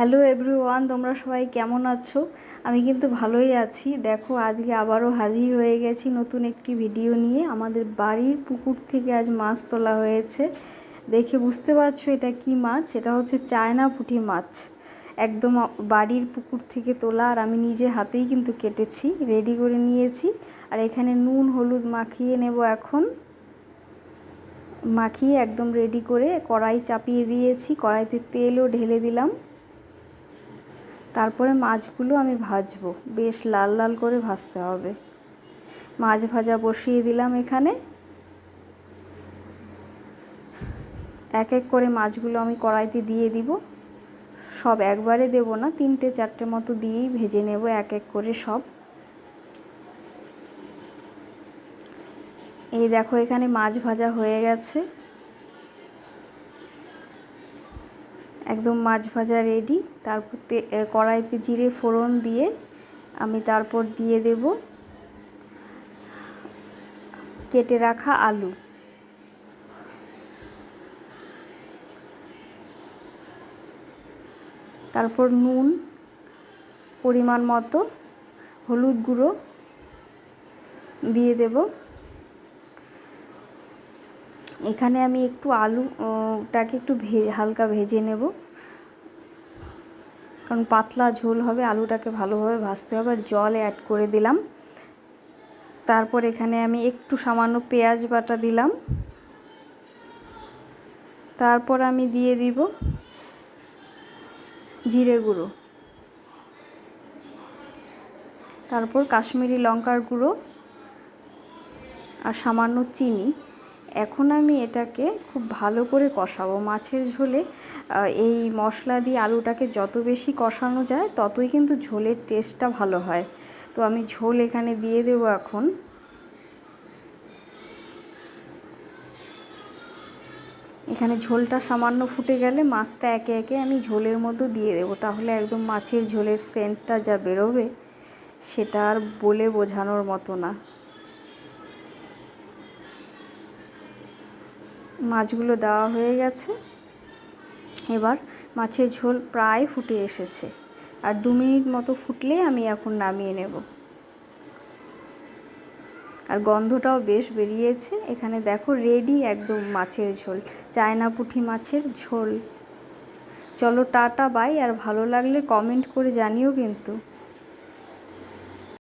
Hello everyone তোমরা সবাই কেমন আছো? আমি কিন্তু ভালোই আছি। দেখো, আজকে আবারও হাজির হয়ে গেছি নতুন একটি ভিডিও নিয়ে। আমাদের বাড়ির পুকুর থেকে আজ মাছ তোলা হয়েছে। দেখে বুঝতে পারছ এটা কি মাছ? এটা হচ্ছে চায়না পুঁটি মাছ। একদম বাড়ির পুকুর থেকে তোলা। আর আমি নিজে হাতেই কিন্তু কেটেছি রেডি করে নিয়েছি। আর এখানে নুন, হলুদ মাখিয়ে নেব এখন। মাখিয়ে একদম রেডি করে কড়াই চাপিয়ে দিয়েছি। কড়াইতে তেলও ঢেলে দিলাম। তারপরে মাছগুলো আমি ভাজবো। বেশ লাল লাল করে ভাজতে হবে। মাছ ভাজা বসিয়ে দিলাম এখানে। এক এক করে মাছগুলো আমি কড়াইতে দিয়ে দিব। সব একবারে দেব না, তিনটে চারটে মতো দিয়েই ভেজে নেব এক এক করে সব। এই দেখো এখানে মাছ ভাজা হয়ে গেছে। একদম মাছ ভাজা রেডি তারপর কড়াইতে জিরে ফোড়ন দিয়ে আমি তারপর দিয়ে দেব কেটে রাখা আলু। তারপর নুন পরিমাণ মতো, হলুদ গুঁড়ো দিয়ে দেব। এখানে আমি একটু আলুটাকে একটু ভে, হালকা ভেজে নেব। কারণ পাতলা ঝোল হবে, আলুটাকে ভালোভাবে ভাজতে হবে। আর জল অ্যাড করে দিলাম। তারপর এখানে আমি একটু সামান্য পেঁয়াজ বাটা দিলাম। তারপর আমি দিয়ে দিব জিরে গুঁড়ো। তারপর কাশ্মীরি লঙ্কার গুঁড়ো আর সামান্য চিনি। এখন আমি এটাকে খুব ভালো করে কষাবো। মাছের ঝোলে এই মশলা দিয়ে আলুটাকে যত বেশি কষানো যায়, ততই কিন্তু ঝোলের টেস্টটা ভালো হয়। তো আমি ঝোল এখানে দিয়ে দেবো এখন। এখানে ঝোলটা সামান্য ফুটে গেলে মাছটা একে একে আমি ঝোলের মধ্যে দিয়ে দেবো। তাহলে একদম মাছের ঝোলের সেন্টটা যা বেরোবে, সেটা আর বলে বোঝানোর মতো না। মাছগুলো দেওয়া হয়ে গেছে। এবার মাছের ঝোল প্রায় ফুটে এসেছে। আর দু মিনিট মতো ফুটলে আমি এখন নামিয়ে নেব। আর গন্ধটাও বেশ বেরিয়েছে। এখানে দেখো রেডি একদম মাছের ঝোল। চায়না পুঁটি মাছের ঝোল। চলো টাটা বাই আর ভালো লাগলে কমেন্ট করে জানিও কিন্তু।